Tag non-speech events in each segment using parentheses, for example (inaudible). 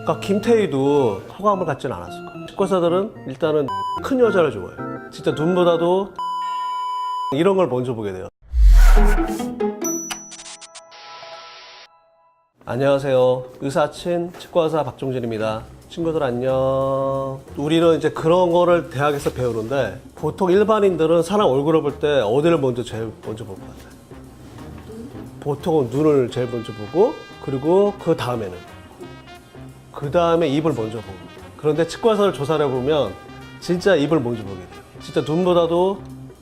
그러니까 김태희도 호감을 갖지는 않았을 거야. 치과사들은 일단은 큰 여자를 좋아해요. 진짜 눈보다도 이런 걸 먼저 보게 돼요. 안녕하세요. 의사친 치과의사 박종진입니다. 친구들 안녕. 우리는 이제 그런 거를 대학에서 배우는데 보통 일반인들은 사람 얼굴을 볼 때 어디를 먼저 제일 먼저 볼 것 같아요? 보통은 눈을 제일 먼저 보고 그리고 그 다음에는 그 다음에 입을 먼저 보고 그런데 치과의사를 조사를 해보면 진짜 입을 먼저 보게 돼요. 진짜 눈보다도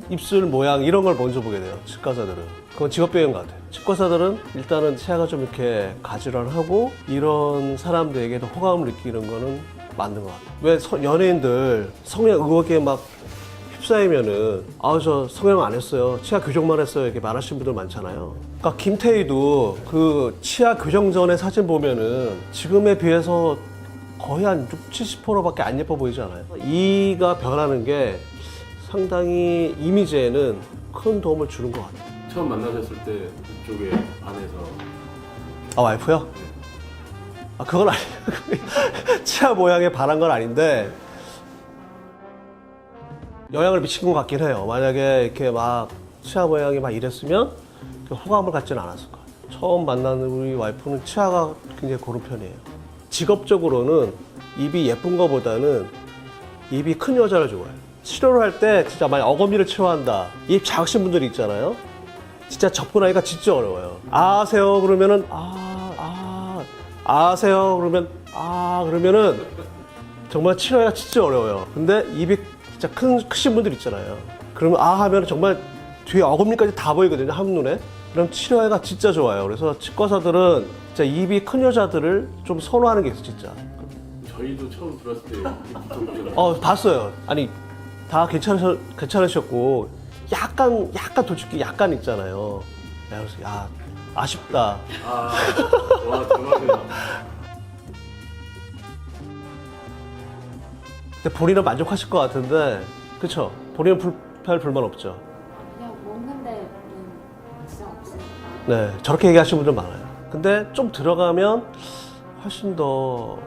입술 모양 이런 걸 먼저 보게 돼요. 치과사들은. 그건 직업병인 것 같아요. 치과사들은 일단은 치아가 좀 이렇게 가지런하고 이런 사람들에게도 호감을 느끼는 거는 맞는 것 같아요. 왜 서- 연예인들 성형 의혹에 막 휩싸이면은 아 저 성형 안 했어요. 치아 교정만 했어요. 이렇게 말하시는 분들 많잖아요. 그러니까 김태희도 그 치아 교정 전에 사진 보면은 지금에 비해서 거의 한 6, 70%밖에 안 예뻐 보이지 않아요. 이가 변하는 게 상당히 이미지에는 큰 도움을 주는 것 같아요. 처음 만나셨을 때 이쪽에 안에서. 아 와이프요? 아 그건 아니에요. (laughs) 치아 모양에 반한 건 아닌데 영향을 미친 것 같긴 해요 만약에 이렇게 막 치아 모양이 막 이랬으면 그 호감을 갖지는 않았을 거예요 처음 만나는 우리 와이프는 치아가 굉장히 고른 편이에요 직업적으로는 입이 예쁜 거보다는 입이 큰 여자를 좋아해요 치료를 할 때 진짜 만약 어금니를 치료한다 입 작으신 분들이 있잖아요 진짜 접근하기가 진짜 어려워요. 아세요? 그러면은 아, 아, 아세요? 그러면 아, 그러면은 정말 치료하기가 진짜 어려워요. 근데 입이 진짜 큰, 크신 분들 있잖아요. 그러면 아 하면 정말 뒤에 어금니까지 다 보이거든요. 한눈에. 그럼 치료하기가 진짜 좋아요. 그래서 치과사들은 진짜 입이 큰 여자들을 좀 선호하는 게 있어, 진짜. 저희도 처음 들었을 때 어, 봤어요. 아니, 다 괜찮으셨, 괜찮으셨고, 약간, 약간 솔직히 약간 있잖아요. 야, 그래서, 야, 아쉽다. 아와 정말요 (laughs) 근데 본인은 만족하실 것 같은데, 그쵸? 본인은 불편, 불만 없죠? 그냥 먹는 데는 진짜 없으니까 네, 저렇게 얘기하시는 분들 많아요. 근데 좀 들어가면 훨씬 더,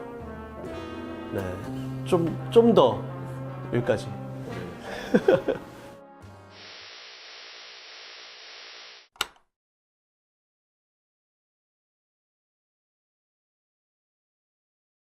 네, 좀, 좀 더, 여기까지. (laughs)